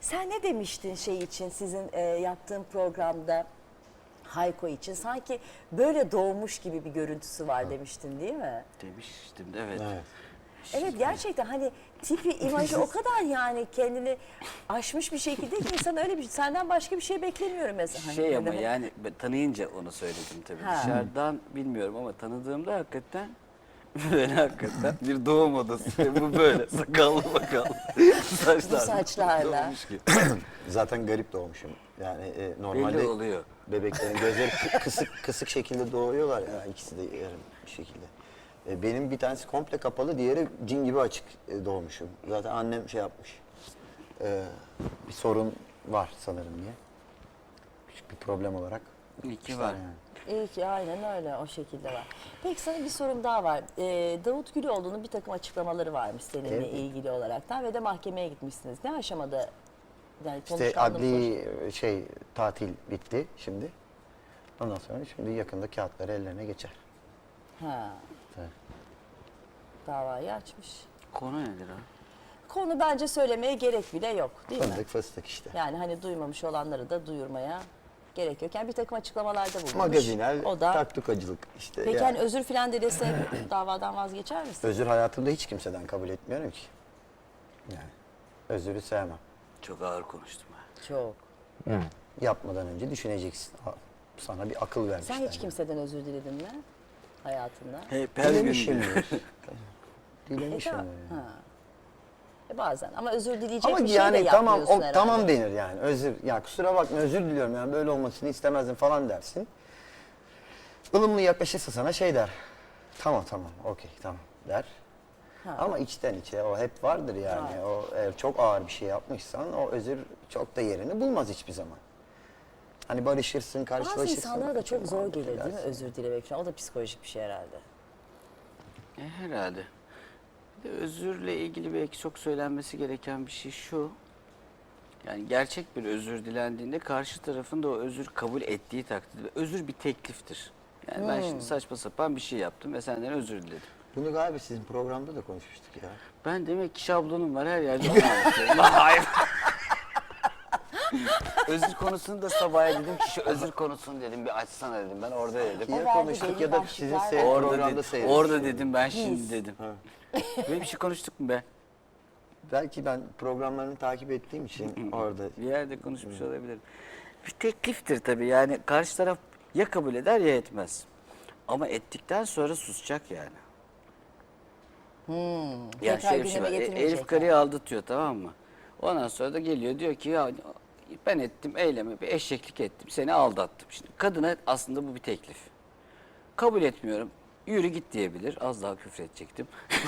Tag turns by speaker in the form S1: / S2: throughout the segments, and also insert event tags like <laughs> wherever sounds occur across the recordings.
S1: Sen ne demiştin şey için sizin e, yaptığın programda Hayko için sanki böyle doğmuş gibi bir görüntüsü var demiştin değil mi?
S2: Demiştim de evet.
S3: Evet.
S1: Evet gerçekten hani tipi imajı o kadar yani kendini aşmış bir şekilde ki insan öyle bir senden başka bir şey beklemiyorum mesela. Hani
S2: Şey ama
S1: böyle-
S2: yani ben tanıyınca onu söyledim tabii.
S1: Ha.
S2: Dışarıdan bilmiyorum ama tanıdığımda hakikaten <laughs> böyle hakikaten bir doğum odası. Bu böyle <laughs> sakallı bakallı. Saçlar.
S1: Saçlarla.
S2: Doğmuş gibi. <clears throat>
S3: Zaten garip doğmuşum. Yani e, normalde
S2: Belli oluyor.
S3: bebeklerin <laughs> gözleri kı- kısık kısık şekilde doğuyorlar ya ikisi de yarım bir şekilde. E, benim bir tanesi komple kapalı, diğeri cin gibi açık e, doğmuşum. Zaten annem şey yapmış. E, bir sorun var sanırım diye. Küçük bir problem olarak.
S2: İyi ki var.
S3: yani.
S1: İyi ki aynen öyle o şekilde var. Peki sana bir sorum daha var. Ee, Davut Güloğlu'nun bir takım açıklamaları varmış seninle
S3: Evet.
S1: ilgili olaraktan ve de mahkemeye gitmişsiniz. Ne aşamada? Yani
S3: İşte adli şey tatil bitti şimdi. Ondan sonra şimdi yakında kağıtları ellerine geçer.
S1: Ha,
S3: Evet.
S1: davayı açmış.
S2: Konu nedir ha?
S1: Konu bence söylemeye gerek bile yok değil mi?
S3: Fındık fıstık işte.
S1: Yani hani duymamış olanları da duyurmaya gerek yok. Yani bir takım açıklamalarda bulunmuş.
S3: Magazinel
S1: O da.
S3: taktukacılık işte.
S1: Peki
S3: yani.
S1: hani özür filan dilese <clears throat> davadan vazgeçer misin?
S3: Özür hayatımda hiç kimseden kabul etmiyorum ki. Yani özürü sevmem.
S2: Çok ağır konuştum ha.
S1: Çok.
S3: Yapmadan önce düşüneceksin. Sana bir akıl vermişler.
S1: Sen hiç kimseden özür diledin mi hayatında?
S2: Hep her gün.
S1: E, tamam.
S3: yani.
S1: Ha. E bazen ama özür dileyecek
S3: Ama
S1: bir şey de
S3: yani tamam
S1: yapmıyorsun
S3: o,
S1: herhalde.
S3: tamam denir yani. Özür ya kusura bakma özür diliyorum yani böyle olmasını istemezdim falan dersin. ılımlı yaklaşırsa sana şey der. Tamam tamam okey tamam der. Ama içten içe o hep vardır yani. O eğer çok ağır bir şey yapmışsan o özür çok da yerini bulmaz hiçbir zaman. Hani barışırsın,
S1: Bazı
S3: karşılaşırsın.
S1: insanlara da çok zor gelir değil mi özür dilemek falan. O da psikolojik bir şey herhalde.
S2: E, herhalde. Özürle ilgili belki çok söylenmesi gereken bir şey şu. Yani gerçek bir özür dilendiğinde karşı tarafın da o özür kabul ettiği takdirde özür bir tekliftir. Yani ben şimdi saçma sapan bir şey yaptım ve senden özür diledim.
S3: Bunu galiba sizin programda da konuşmuştuk ya.
S2: Ben demek ki şablonum var her yerde <laughs> onu anlatıyorum. Hayır. özür konusunu da sabah dedim ki şu özür konusunu dedim bir açsana dedim ben orada dedim.
S3: Ya
S1: verdi
S3: konuştuk
S1: belli
S3: ya da
S1: başlıklar
S3: sizin seyir
S2: Orada,
S3: programda
S2: dedim,
S3: seyrettik.
S2: orada dedim ben şimdi dedim. <laughs> Böyle bir şey konuştuk mu be?
S3: Belki ben programlarını takip ettiğim için <laughs> orada
S2: Bir yerde konuşmuş olabilirim. Bir tekliftir tabii yani karşı taraf ya kabul eder ya etmez. Ama ettikten sonra susacak yani. Yani
S1: Tekrar
S2: şöyle bir şey
S1: gündeme
S2: var. E-
S1: getirmeyecek
S2: Elif karıyı aldatıyor tamam mı? Ondan sonra da geliyor diyor ki ya ben ettim eylemi bir eşeklik ettim seni aldattım. Şimdi kadına aslında bu bir teklif. Kabul etmiyorum. Yürü git diyebilir. Az daha küfür edecektim. <laughs>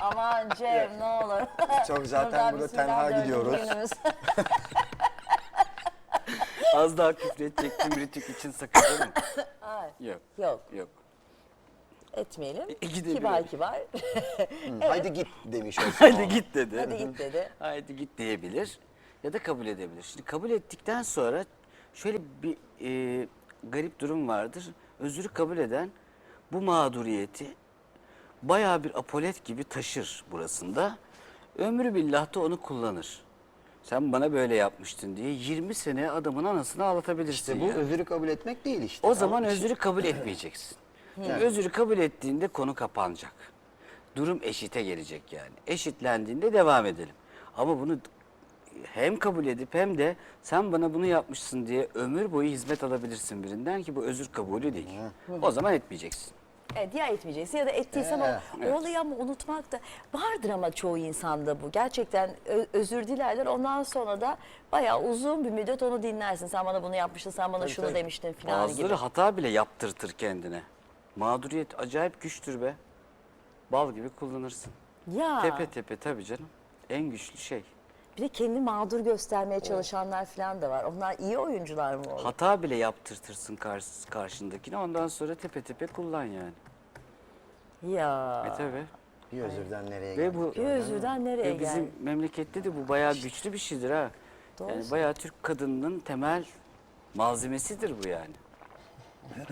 S1: Aman Cem ne olur.
S3: çok zaten
S1: Buradan
S3: burada
S1: bismillah
S3: tenha
S1: dördüncü
S3: gidiyoruz.
S1: günümüz. <laughs>
S2: Az daha küfür edecektim Rütük için sakın değil mi?
S1: Hayır.
S2: Yok.
S1: Yok
S2: Yok.
S1: etmeyelim.
S2: gidelim.
S1: Kibar kibar. <laughs>
S3: Hı, Haydi git demiş olsun.
S2: Hadi git dedi.
S1: Hadi git dedi.
S2: Haydi git diyebilir ya da kabul edebilir. Şimdi kabul ettikten sonra şöyle bir e, garip durum vardır. Özürü kabul eden bu mağduriyeti bayağı bir apolet gibi taşır burasında. Ömrü billah da onu kullanır. Sen bana böyle yapmıştın diye 20 sene adamın anasını ağlatabilirsin.
S3: İşte bu
S2: ya.
S3: özürü kabul etmek değil işte.
S2: O zaman
S3: Tamam.
S2: özürü kabul etmeyeceksin. <laughs> Çünkü özürü kabul ettiğinde konu kapanacak. Durum eşite gelecek yani. Eşitlendiğinde devam edelim. Ama bunu hem kabul edip hem de sen bana bunu yapmışsın diye ömür boyu hizmet alabilirsin birinden ki bu özür kabulü değil. O zaman etmeyeceksin.
S1: Evet ya etmeyeceksin ya da ettiysen o, o olayı ama unutmak da vardır ama çoğu insanda bu. Gerçekten ö- özür dilerler ondan sonra da bayağı uzun bir müddet onu dinlersin. Sen bana bunu yapmıştın, sen bana şunu
S3: tabii.
S1: demiştin filan
S2: Bazıları
S1: gibi.
S2: hata bile yaptırtır kendine. Mağduriyet acayip güçtür be. Bal gibi kullanırsın.
S1: Ya
S2: Tepe tepe tabii canım. En güçlü şey.
S1: Bir de kendini mağdur göstermeye çalışanlar filan da var. Onlar iyi oyuncular mı olur?
S2: Hata bile yaptırtırsın karşı, karşındakine ondan sonra tepe tepe kullan yani.
S1: Ya.
S2: E tabi.
S3: Bir özürden nereye
S2: Ve bu
S1: Bir özürden nereye
S2: ve bizim
S1: geldi?
S2: memlekette de bu bayağı güçlü bir şeydir ha.
S1: Doğru
S2: Yani bayağı Türk kadınının temel malzemesidir bu yani. <laughs>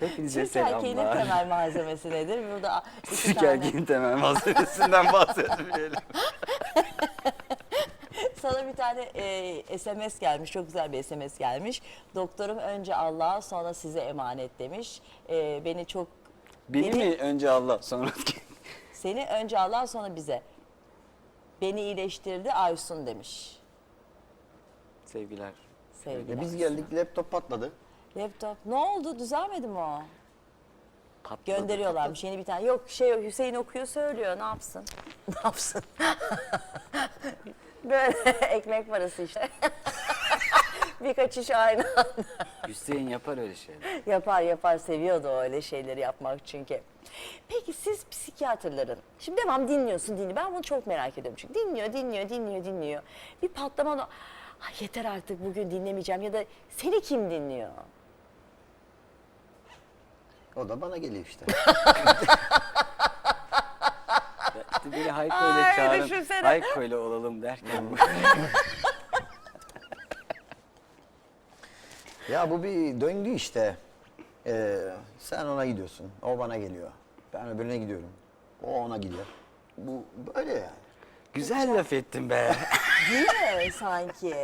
S2: Hepinize
S1: Türk erkeğinin
S2: selamlar.
S1: temel malzemesi nedir? Burada <laughs> iki
S2: Türk
S1: tane.
S2: erkeğin temel malzemesinden bahsetmeyelim. <laughs>
S1: Sana bir tane e, SMS gelmiş. Çok güzel bir SMS gelmiş. Doktorum önce Allah'a sonra size emanet demiş. E, beni çok
S2: Beni, mi önce Allah sonra <laughs>
S1: Seni önce Allah sonra bize. Beni iyileştirdi Aysun demiş.
S2: sevgiler.
S1: Sevgiler.
S3: E biz geldik laptop patladı.
S1: Laptop. Ne oldu? Düzelmedi mi o? Gönderiyorlarmış yeni bir tane. Yok şey Hüseyin okuyor söylüyor. Ne yapsın? <laughs> Ne yapsın? <laughs> Böyle <laughs> ekmek parası işte. Birkaç iş aynı anda.
S2: Hüseyin yapar öyle şeyler.
S1: Yapar yapar seviyordu o öyle şeyleri yapmak çünkü. Peki siz psikiyatrların, şimdi devam dinliyorsun dinliyor. Ben bunu çok merak ediyorum çünkü dinliyor dinliyor dinliyor dinliyor. Bir patlama da "Ay yeter artık bugün dinlemeyeceğim ya da seni kim dinliyor?
S3: O da bana geliyor işte.
S2: Biri Hayko ile
S1: Ay,
S2: çağırın.
S1: düşünsene.
S2: Hayko ile olalım derken. <laughs>
S3: ya bu bir döngü işte. Ee, sen ona gidiyorsun, o bana geliyor. Ben öbürüne gidiyorum. O ona gidiyor. Bu böyle yani.
S2: Güzel laf ettin be. <laughs>
S1: Değil mi <laughs> sanki?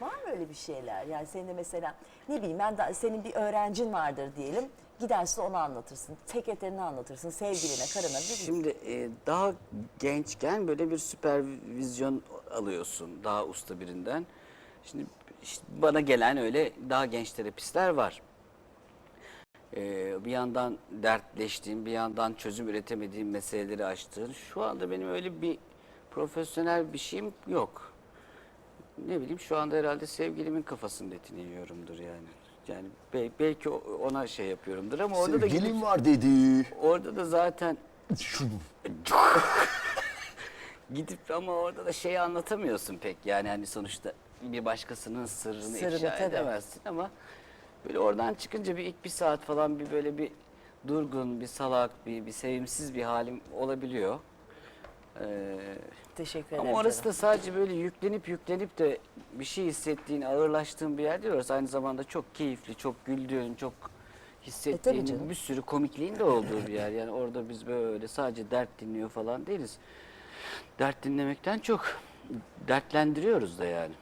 S1: Var mı öyle bir şeyler? Yani senin de mesela ne bileyim ben de, senin bir öğrencin vardır diyelim. Gidersin onu anlatırsın. Sekreterini anlatırsın. Sevgiline, karına. bir-
S2: Şimdi e, daha gençken böyle bir süpervizyon alıyorsun daha usta birinden. Şimdi işte bana gelen öyle daha genç terapistler var. E, bir yandan dertleştiğim, bir yandan çözüm üretemediğim meseleleri açtığın. Şu anda benim öyle bir profesyonel bir şeyim yok. Ne bileyim şu anda herhalde sevgilimin kafasının etini yiyorumdur yani. Yani bel- belki ona şey yapıyorumdur ama orada da gidip-
S3: Sevgilim var dedi.
S2: Orada da zaten <laughs> gidip ama orada da şeyi anlatamıyorsun pek yani hani sonuçta bir başkasının sırrını,
S1: Sırrını,
S2: ifşa
S1: tabii.
S2: edemezsin ama böyle oradan çıkınca bir ilk bir saat falan bir böyle bir durgun, bir salak, bir, bir sevimsiz bir halim olabiliyor.
S1: Teşekkür ederim.
S2: ama orası da sadece böyle yüklenip yüklenip de bir şey hissettiğin, ağırlaştığın bir yer değil. Orası aynı zamanda çok keyifli, çok güldüğün, çok hissettiğin,
S1: E, canım.
S2: bir sürü komikliğin de olduğu bir yer. Yani orada biz böyle sadece dert dinliyor falan değiliz. Dert dinlemekten çok dertlendiriyoruz da yani.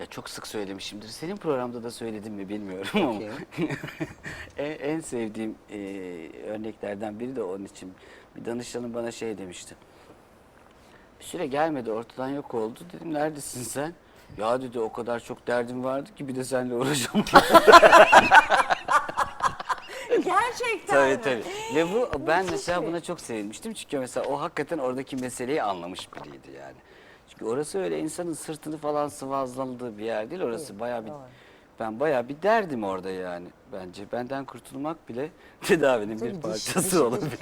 S2: Ya çok sık söylemişimdir. Senin programda da söyledim mi bilmiyorum ama en, <laughs> en sevdiğim e, örneklerden biri de onun için. Bir danışanım bana şey demişti. Bir süre gelmedi ortadan yok oldu. Dedim neredesin sen? Ya dedi o kadar çok derdim vardı ki bir de seninle uğraşamam. <laughs>
S1: Gerçekten
S2: tabii
S1: mi?
S2: tabii. Ve bu ben mesela buna çok sevinmiştim. Çünkü mesela o hakikaten oradaki meseleyi anlamış biriydi yani. Çünkü orası öyle insanın sırtını falan sıvazladığı bir yer değil. Orası bayağı bir
S1: doğru.
S2: ben bayağı bir derdim orada yani bence. Benden kurtulmak bile <laughs> tedavinin
S1: Tabii
S2: bir
S1: diş-
S2: parçası
S1: dişi-
S2: olabilir.